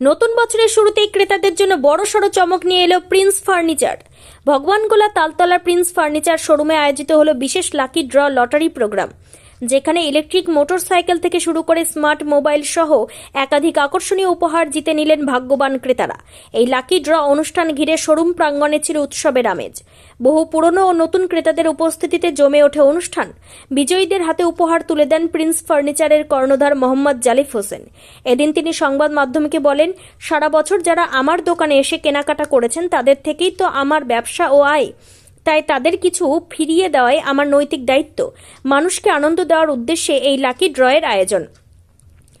নতুন বছরের শুরুতেই ক্রেতাদের জন্য বড় বড়সড় চমক নিয়ে এলো Prince furniture. Bhagwangola Taltala Prince furniture শোরুমে আয়োজিত হলো বিশেষ লাকি ড্র লটারি প্রোগ্রাম। যেখানে ইলেকট্রিক মোটর সাইকেল থেকে শুরু করে স্মার্ট মোবাইল সহ একাধিক আকর্ষণীয় উপহার জিতে নিলেন ভাগ্যবান ক্রেতারা। এই লাকি ড্র অনুষ্ঠান ঘিরে শোরুম প্রাঙ্গণে ছিল উৎসবের আমেজ। বহু পুরনো ও নতুন ক্রেতাদের উপস্থিতিতে জমে ওঠে অনুষ্ঠান। বিজয়ীদের হাতে উপহার তুলে দেন প্রিন্স ফার্নিচারের কর্ণধার মোহাম্মদ জালিফ হোসেন। এদিন তিনি সংবাদ মাধ্যমকে বলেন, সারা বছর যারা আমার দোকানে এসে কেনাকাটা করেছেন, তাদের থেকেই তো আমার ব্যবসা ও আয় তাই তাদের কিছু ফিরিয়ে দেওয়াই আমার নৈতিক দায়িত্ব। মানুষকে আনন্দ দেওয়ার উদ্দেশ্যে এই লাকি ড্রয়ের আয়োজন।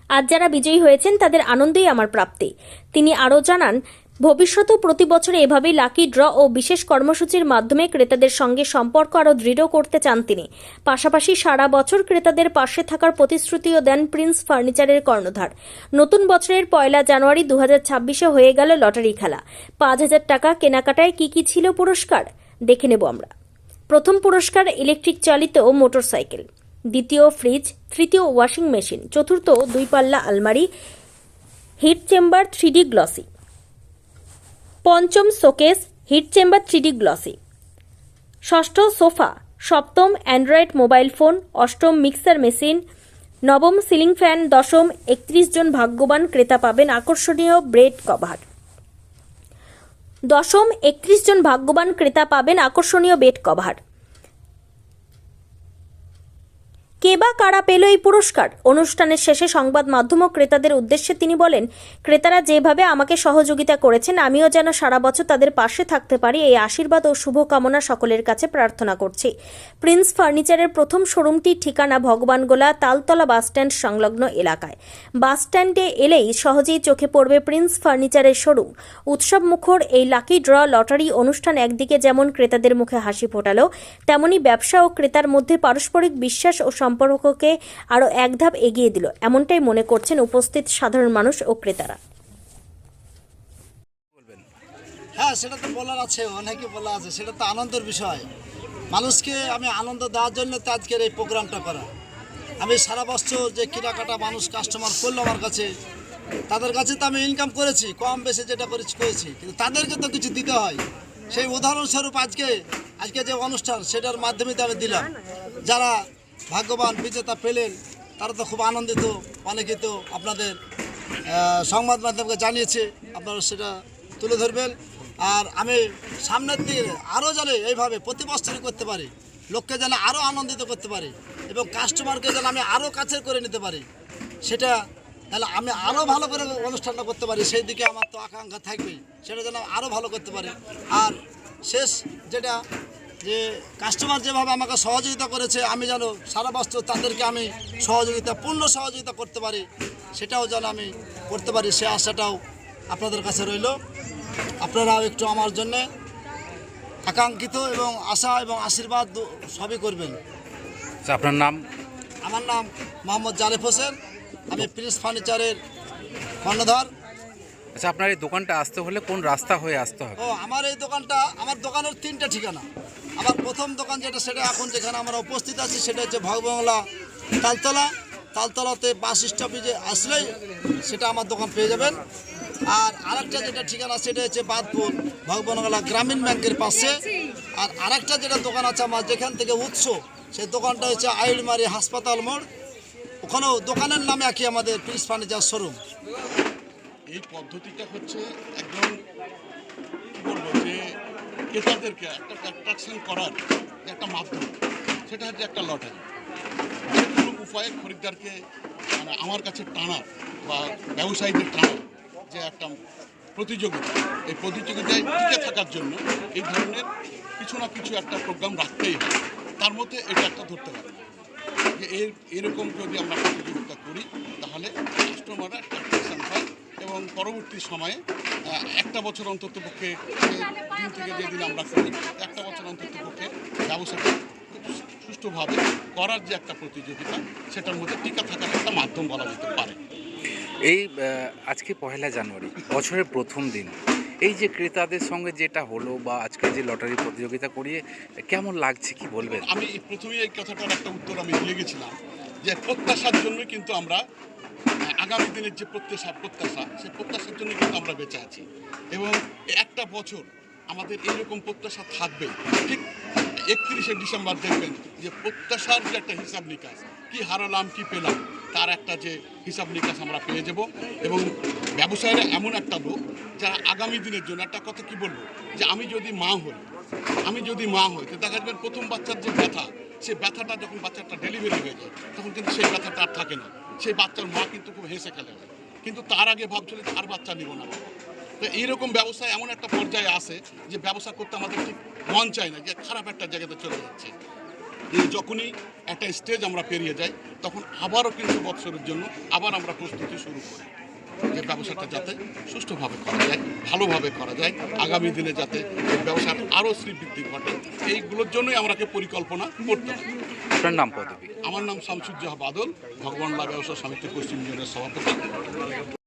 আজ যারা বিজয়ী হয়েছেন, তাদের আনন্দই আমার প্রাপ্তি। তিনি আরও জানান, ভবিষ্যতেও প্রতি বছর এভাবেই লাকি ড্র ও বিশেষ কর্মসূচির মাধ্যমে ক্রেতাদের সঙ্গে সম্পর্ক আরও দৃঢ় করতে চান তিনি। পাশাপাশি সারা বছর ক্রেতাদের পাশে থাকার প্রতিশ্রুতিও দেন প্রিন্স ফার্নিচারের কর্ণধার। নতুন বছরের পয়লা জানুয়ারি দু হাজার হয়ে গেল লটারি খেলা। পাঁচ হাজার টাকা কেনাকাটায় কি কি ছিল পুরস্কার? দেখে নেব আমরা। প্রথম পুরস্কার ইলেকট্রিক চালিত মোটরসাইকেল, দ্বিতীয় ফ্রিজ, তৃতীয় ওয়াশিং মেশিন, চতুর্থ দুই পাল্লা আলমারি, heat chamber three D glossy, পঞ্চম showcase, heat chamber three D glossy, ষষ্ঠ সোফা, সপ্তম অ্যান্ড্রয়েড মোবাইল ফোন, অষ্টম মিক্সার মেশিন, নবম সিলিং ফ্যান, দশম একত্রিশ জন ভাগ্যবান ক্রেতা পাবেন আকর্ষণীয় ব্রেড কভার। দশম একত্রিশ জন ভাগ্যবান ক্রেতা পাবেন আকর্ষণীয় বেড কভার। কে বা কারা পেল এই পুরস্কার? অনুষ্ঠানের শেষে সংবাদ মাধ্যম ও ক্রেতাদের উদ্দেশ্যে তিনি বলেন, ক্রেতারা যেভাবে আমাকে সহযোগিতা করেছেন, আমিও যেন সারা বছর তাদের পাশে থাকতে পারি। এই আশীর্বাদ ও শুভকামনা সকলের কাছে প্রার্থনা করছি। প্রিন্স ফার্নিচারের প্রথম শোরুমটির ঠিকানা ভগবানগোলা, তালতলা বাসস্ট্যান্ড সংলগ্ন এলাকায়। বাসস্ট্যান্ডে এলেই সহজেই চোখে পড়বে প্রিন্স ফার্নিচারের শোরুম। উৎসব মুখর এই লাকি ড্র লটারি অনুষ্ঠান একদিকে যেমন ক্রেতাদের মুখে হাসি ফোটালো, তেমনি ব্যবসা ও ক্রেতার মধ্যে পারস্পরিক বিশ্বাস ও সম্পর্ককে আরও এক ধাপ এগিয়ে দিল। এমনটাই মনে করছেন উপস্থিত সাধারণ মানুষ ও ক্রেতারা। হ্যাঁ সেটা তো বলার আছে, অনেকে বলা আছে, সেটা তো আনন্দের বিষয়। মানুষকে আমি আনন্দ দেওয়ার জন্য তো আজকের এই প্রোগ্রামটা করা। আমি সারা বছর যে কেনাকাটা মানুষ কাস্টমার করল আমার কাছে, তাদের কাছে তো আমি ইনকাম করেছি, কম বেশি যেটা করেছি করেছি। কিন্তু তাদেরকে তো কিছু দিতে হয়। সেই উদাহরণস্বরূপ আজকে আজকে যে অনুষ্ঠান, সেটার মাধ্যমে তো আমি দিলাম। যারা ভাগ্যবান বিজেতা পেলেন, তারা তো খুব আনন্দিত অনেকে তো আপনাদের সংবাদ মাধ্যমকে জানিয়েছে, আপনারা সেটা তুলে ধরবেন। আর আমি সামনের দিকে আরও যেন এইভাবে প্রতি করতে পারি, লোককে যেন আরও আনন্দিত করতে পারি, এবং কাস্টমারকে যেন আমি আরও কাছের করে নিতে পারি, সেটা তাহলে আমি আরও ভালো করে অনুষ্ঠানটা করতে পারি, সেই দিকে আমার তো আকাঙ্ক্ষা থাকবেই, সেটা যেন আরও ভালো করতে পারি। আর শেষ যেটা যে কাস্টমার যেভাবে আমাকে সহযোগিতা করেছে আমি যেন সারা বছর তাদেরকে আমি সহযোগিতা পূর্ণ সহযোগিতা করতে পারি সেটাও যেন আমি করতে পারি সে আশাটাও আপনাদের কাছে রইল। আপনারাও একটু আমার জন্যে আকাঙ্ক্ষিত এবং আশা এবং আশীর্বাদ সবই করবেন। আচ্ছা, আপনার নাম? আমার নাম মোহাম্মদ জালেফ হোসেন আমি প্রিন্স ফার্নিচারের কর্ণধার। আচ্ছা আপনার এই দোকানটা আসতে হলে কোন রাস্তা হয়ে আসতে হবে? ও আমার এই দোকানটা আমার দোকানের তিনটা ঠিকানা। আমার প্রথম দোকান যেটা, সেটা এখন যেখানে আমরা উপস্থিত আছি, সেটা হচ্ছে ভগবাংলা তালতলা। তালতলাতে বাস স্টপেজে আসলেই সেটা আমার দোকান পেয়ে যাবেন। আর আরেকটা যেটা ঠিকানা, সেটা হচ্ছে বাদপুর ভগবানগোলা গ্রামীণ ব্যাংকের পাশে। আর আরেকটা যেটা দোকান আছে আমার, যেখান থেকে উৎস সেই দোকানটা হচ্ছে আইড়মারি হাসপাতাল মোড়। ওখানেও দোকানের নামে একই আমাদের প্রিন্স ফার্নিচার শোরুম। এই পদ্ধতিটা হচ্ছে একদম বলব যে ক্রেতাদেরকে একটা অ্যাট্রাকশন করার যে একটা মাধ্যম, সেটা হচ্ছে একটা লটারি যে কোনো উপায়ে খরিদ্দারকে মানে আমার কাছে টানার বা ব্যবসায়ীদের টানার যে একটা প্রতিযোগিতা, এই প্রতিযোগিতায় টিকে থাকার জন্য এই ধরনের কিছু না কিছু একটা প্রোগ্রাম রাখতেই হয় তার মধ্যে এটা একটা ধরতে পারে যে এর, এরকম যদি আমরা প্রতিযোগিতা করি, তাহলে কাস্টমাররা এবং পরবর্তী সময়ে একটা বছর অন্তত পক্ষে দিন থেকে যেদিন আমরা করি একটা বছর অন্তত পক্ষে ব্যবসাটা সুষ্ঠুভাবে করার যে একটা প্রতিযোগিতা সেটার মধ্যে টিকা থাকার একটা মাধ্যম বলা যেতে পারে। এই আজকে পহেলা জানুয়ারি বছরের প্রথম দিন এই যে ক্রেতাদের সঙ্গে যেটা হলো বা আজকে যে লটারি প্রতিযোগিতা করিয়ে কেমন লাগছে কি বলবেন? আমি প্রথমেই এই কথাটার একটা উত্তর আমি দিয়ে গেছিলাম যে প্রত্যাশার জন্য কিন্তু আমরা আগামী দিনের যে প্রত্যাশা প্রত্যাশা, সেই প্রত্যাশার জন্য কিন্তু আমরা বেঁচে আছি। এবং একটা বছর আমাদের এইরকম প্রত্যাশা থাকবে ঠিক একত্রিশে ডিসেম্বর দেখবেন যে প্রত্যাশার যে একটা হিসাব নিকাশ, কি হারালাম, কি পেলাম, তার একটা যে হিসাব নিকাশ আমরা পেয়ে যাব। এবং ব্যবসায়ীরা এমন একটা লোক যারা আগামী দিনের জন্য, একটা কথা কি বলব? যে আমি যদি মা হই, আমি যদি মা হই, তো দেখা যাবে প্রথম বাচ্চার যে ব্যথা সেই ব্যথাটা যখন বাচ্চাটা ডেলিভারি হয়ে যায়, তখন কিন্তু সেই ব্যথাটা আর থাকে না। সেই বাচ্চার মা কিন্তু খুব হেসে খেলে। কিন্তু তার আগে ভাবছিল আর বাচ্চা নিব না। তো এইরকম ব্যবসা এমন একটা পর্যায়ে আসে যে ব্যবসা করতে আমাদের ঠিক মন চায় না, যে খারাপ একটা জায়গাতে চলে যাচ্ছে। যখনই একটা স্টেজ আমরা পেরিয়ে যাই, তখন আবারও কিন্তু বৎসরের জন্য আবার আমরা প্রস্তুতি শুরু করি। যে ব্যবসাটা যাতে সুষ্ঠুভাবে করা যায় ভালোভাবে করা যায় আগামী দিনে যাতে ব্যবসার আরও শ্রীবৃদ্ধি ঘটে এইগুলোর জন্যই আমাকে পরিকল্পনা করতে হবে আপনার নাম পদবী আমার নাম শামসুজ্জাহ বাদল ভগবান লা ব্যবসা সমিতি পশ্চিম ইউনিয়নের সভাপতি।